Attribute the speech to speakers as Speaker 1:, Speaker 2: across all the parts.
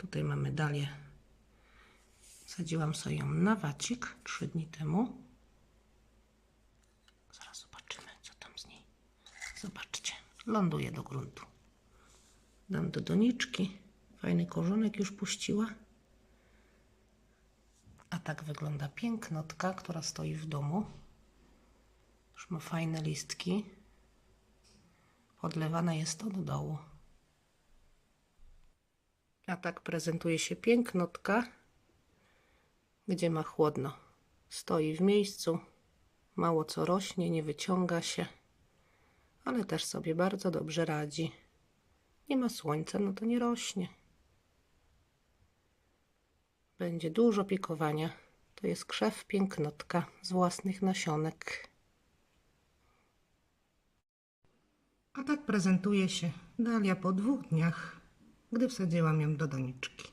Speaker 1: Tutaj mamy dalię. Sadziłam sobie ją na wacik 3 dni temu. Zaraz zobaczymy, co tam z niej. Zobaczcie, ląduje do gruntu. Dam do doniczki. Fajny korzonek już puściła. A tak wygląda pięknotka, która stoi w domu. Już ma fajne listki. Podlewana jest od dołu. A tak prezentuje się pięknotka, gdzie ma chłodno. Stoi w miejscu, mało co rośnie, nie wyciąga się, ale też sobie bardzo dobrze radzi. Nie ma słońca, no to nie rośnie. Będzie dużo pikowania. To jest krzew pięknotka z własnych nasionek. A tak prezentuje się dalia po dwóch dniach, gdy wsadziłam ją do doniczki.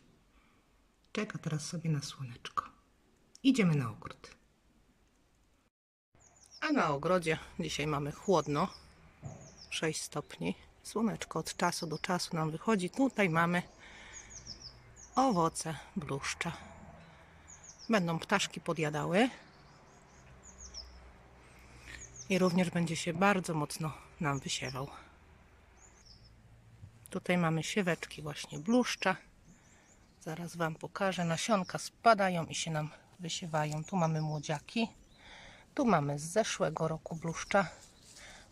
Speaker 1: Czeka teraz sobie na słoneczko. Idziemy na ogród. A na ogrodzie dzisiaj mamy chłodno, 6 stopni. Słoneczko od czasu do czasu nam wychodzi. Tutaj mamy owoce bluszcza. Będą ptaszki podjadały. I również będzie się bardzo mocno nam wysiewał. Tutaj mamy sieweczki właśnie bluszcza. Zaraz Wam pokażę. Nasionka spadają i się nam wysiewają. Tu mamy młodziaki. Tu mamy z zeszłego roku bluszcza.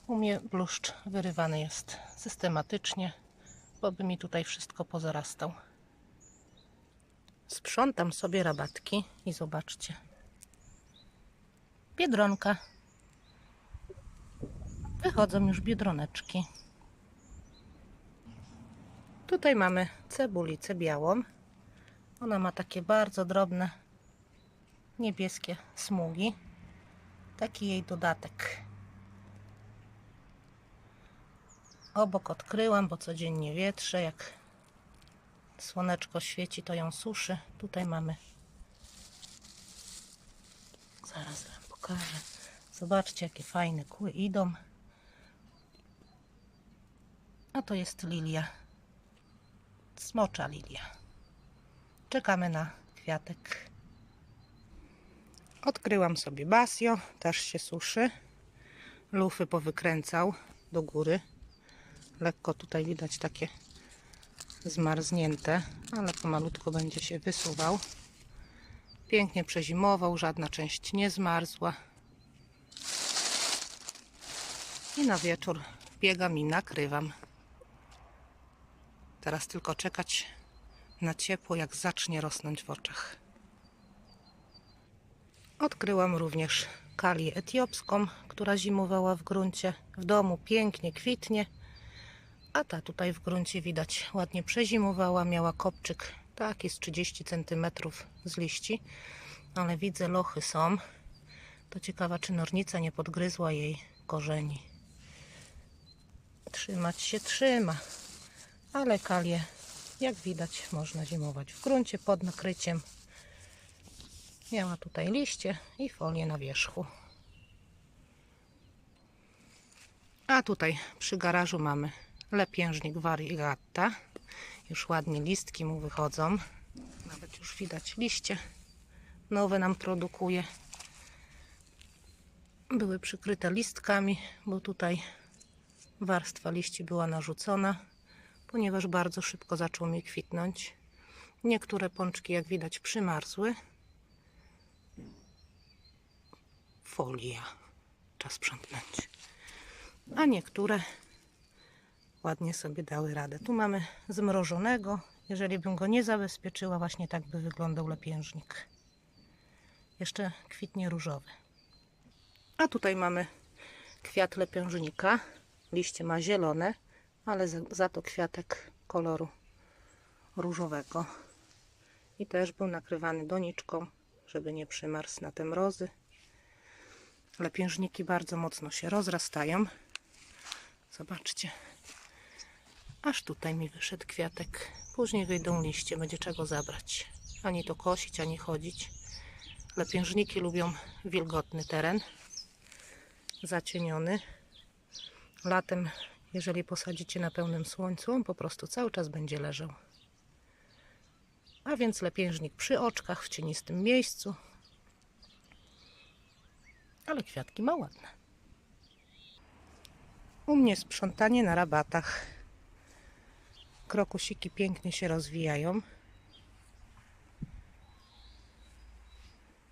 Speaker 1: U mnie bluszcz wyrywany jest systematycznie, bo by mi tutaj wszystko pozarastał. Sprzątam sobie rabatki i zobaczcie. Biedronka. Wychodzą już biedroneczki. Tutaj mamy cebulicę białą. Ona ma takie bardzo drobne niebieskie smugi. Taki jej dodatek. Obok odkryłam, bo codziennie wietrzę. Jak słoneczko świeci, to ją suszy. Tutaj mamy. Zaraz Wam pokażę. Zobaczcie, jakie fajne kły idą. A to jest lilia. Smocza lilia. Czekamy na kwiatek. Odkryłam sobie basio, też się suszy. Lufy powykręcał do góry. Lekko tutaj widać takie zmarznięte, ale pomalutko będzie się wysuwał. Pięknie przezimował, żadna część nie zmarzła. I na wieczór biegam i nakrywam. Teraz tylko czekać na ciepło, jak zacznie rosnąć w oczach. Odkryłam również kalię etiopską, która zimowała w gruncie. W domu pięknie kwitnie, a ta tutaj w gruncie widać ładnie przezimowała. Miała kopczyk taki z 30 cm z liści, ale widzę lochy są. To ciekawa, czy nornica nie podgryzła jej korzeni. Trzymać się trzyma, ale kalię, jak widać, można zimować w gruncie pod nakryciem. Miała tutaj liście i folię na wierzchu. A tutaj przy garażu mamy lepiężnik variegata. Już ładnie listki mu wychodzą. Nawet już widać liście. Nowe nam produkuje. Były przykryte listkami, bo tutaj warstwa liści była narzucona, ponieważ bardzo szybko zaczął mi kwitnąć. Niektóre pączki, jak widać, przymarzły. Folia. Czas sprzątnąć. A niektóre ładnie sobie dały radę. Tu mamy zmrożonego. Jeżeli bym go nie zabezpieczyła, właśnie tak by wyglądał lepiężnik. Jeszcze kwitnie różowy. A tutaj mamy kwiat lepiężnika. Liście ma zielone, ale za, to kwiatek koloru różowego. I też był nakrywany doniczką, żeby nie przymarzł na te mrozy. Lepiężniki bardzo mocno się rozrastają. Zobaczcie. Aż tutaj mi wyszedł kwiatek. Później wyjdą liście, będzie czego zabrać. Ani to kosić, ani chodzić. Lepiężniki lubią wilgotny teren. Zacieniony. Latem, jeżeli posadzicie na pełnym słońcu, on po prostu cały czas będzie leżał. A więc lepiężnik przy oczkach w cienistym miejscu. Ale kwiatki ma ładne. U mnie sprzątanie na rabatach. Krokusiki pięknie się rozwijają.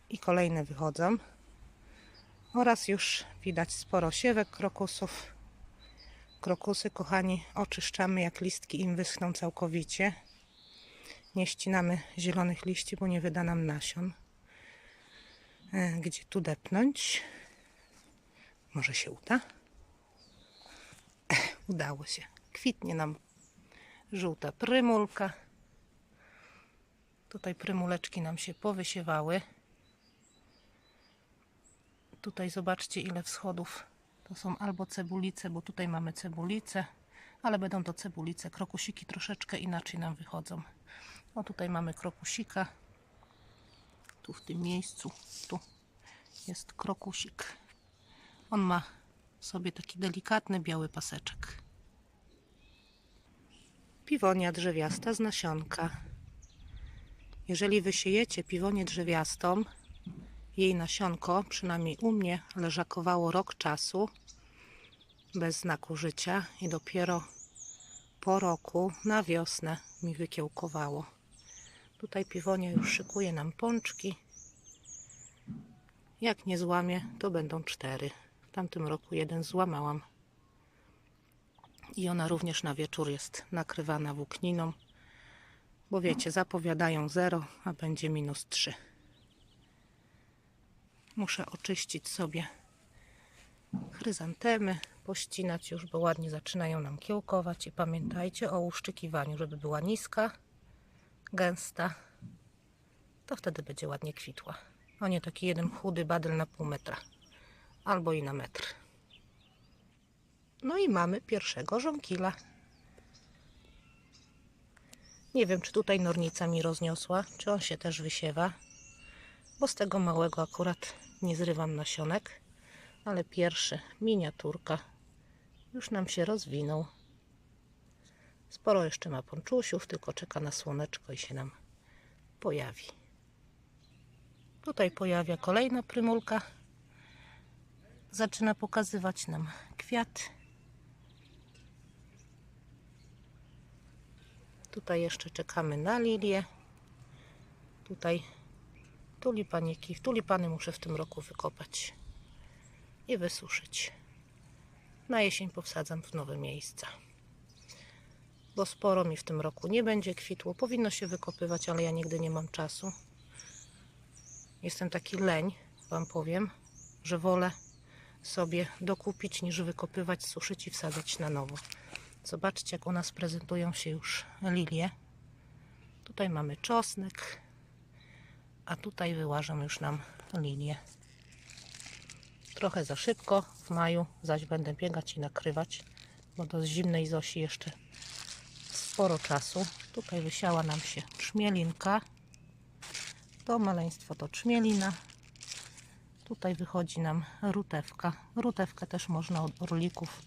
Speaker 1: I kolejne wychodzą. Oraz już widać sporo siewek krokusów. Krokusy, kochani, oczyszczamy jak listki im wyschną całkowicie. Nie ścinamy zielonych liści, bo nie wyda nam nasion. E, Gdzie tu depnąć? Może się uda? Ech, udało się. Kwitnie nam żółta prymulka. Tutaj prymuleczki nam się powysiewały. Tutaj zobaczcie ile wschodów. To są albo cebulice, bo tutaj mamy cebulice, ale będą to cebulice. Krokusiki troszeczkę inaczej nam wychodzą. O tutaj mamy krokusika. Tu w tym miejscu, tu jest krokusik. On ma sobie taki delikatny biały paseczek. Piwonia drzewiasta z nasionka. Jeżeli wysiejecie piwonię drzewiastą, jej nasionko, przynajmniej u mnie, leżakowało rok czasu bez znaku życia i dopiero po roku na wiosnę mi wykiełkowało. Tutaj piwonia już szykuje nam pączki. Jak nie złamie, to będą cztery. W tamtym roku jeden złamałam. I ona również na wieczór jest nakrywana włókniną, bo wiecie, zapowiadają 0, a będzie minus 3. Muszę oczyścić sobie chryzantemy, pościnać już, bo ładnie zaczynają nam kiełkować. I pamiętajcie o uszczykiwaniu, żeby była niska, gęsta. To wtedy będzie ładnie kwitła. A nie taki jeden chudy badyl na pół metra. Albo i na metr. No i mamy pierwszego żonkila. Nie wiem, czy tutaj nornica mi rozniosła, czy on się też wysiewa bo z tego małego akurat nie zrywam nasionek, ale pierwszy, miniaturka, już nam się rozwinął. Sporo jeszcze ma ponczusiów, tylko czeka na słoneczko i się nam pojawi. Tutaj pojawia kolejna prymulka. Zaczyna pokazywać nam kwiat. Tutaj jeszcze czekamy na lilię. Tutaj tulipaniki. Tulipany muszę w tym roku wykopać i wysuszyć. Na jesień powsadzam w nowe miejsca. Bo sporo mi w tym roku nie będzie kwitło. Powinno się wykopywać, ale ja nigdy nie mam czasu. Jestem taki leń, Wam powiem, że wolę sobie dokupić niż wykopywać, suszyć i wsadzać na nowo. Zobaczcie, jak u nas prezentują się już lilie. Tutaj mamy czosnek, a tutaj wyłażą już nam linie. Trochę za szybko, w maju zaś będę biegać i nakrywać, bo do zimnej Zosi jeszcze sporo czasu. Tutaj wysiała nam się trzmielinka. To maleństwo to trzmielina. Tutaj wychodzi nam rutewka. Rutewkę też można od orlików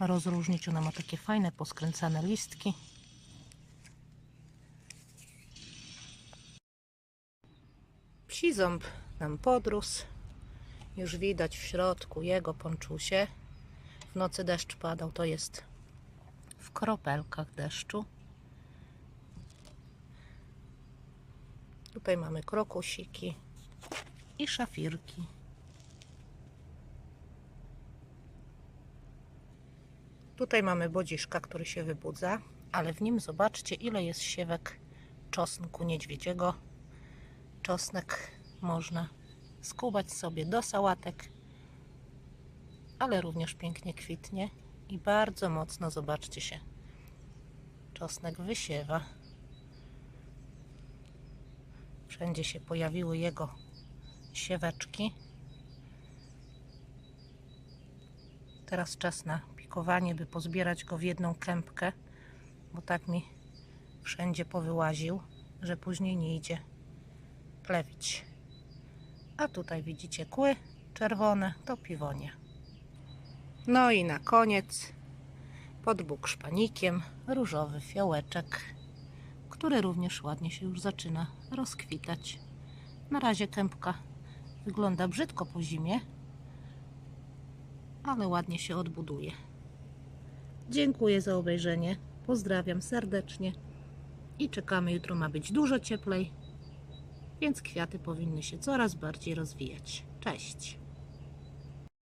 Speaker 1: rozróżnić. Ona ma takie fajne, poskręcane listki. Psi ząb nam podrósł. Już widać w środku jego ponczusie. W nocy deszcz padał, to jest w kropelkach deszczu. Tutaj mamy krokusiki i szafirki. Tutaj mamy bodziszka, który się wybudza, ale w nim zobaczcie, ile jest siewek czosnku niedźwiedziego czosnek można skubać sobie do sałatek, ale również pięknie kwitnie i bardzo mocno, zobaczcie się, czosnek wysiewa. Wszędzie się pojawiły jego sieweczki. Teraz czas na pikowanie, by pozbierać go w jedną kępkę, bo tak mi wszędzie powyłaził, że później nie idzie plewić. A tutaj widzicie kły czerwone, to piwonie. No i na koniec pod bukszpanikiem różowy fiołeczek, który również ładnie się już zaczyna rozkwitać. Na razie kępka wygląda brzydko po zimie, ale ładnie się odbuduje. Dziękuję za obejrzenie. Pozdrawiam serdecznie i czekamy. Jutro ma być dużo cieplej, więc kwiaty powinny się coraz bardziej rozwijać. Cześć!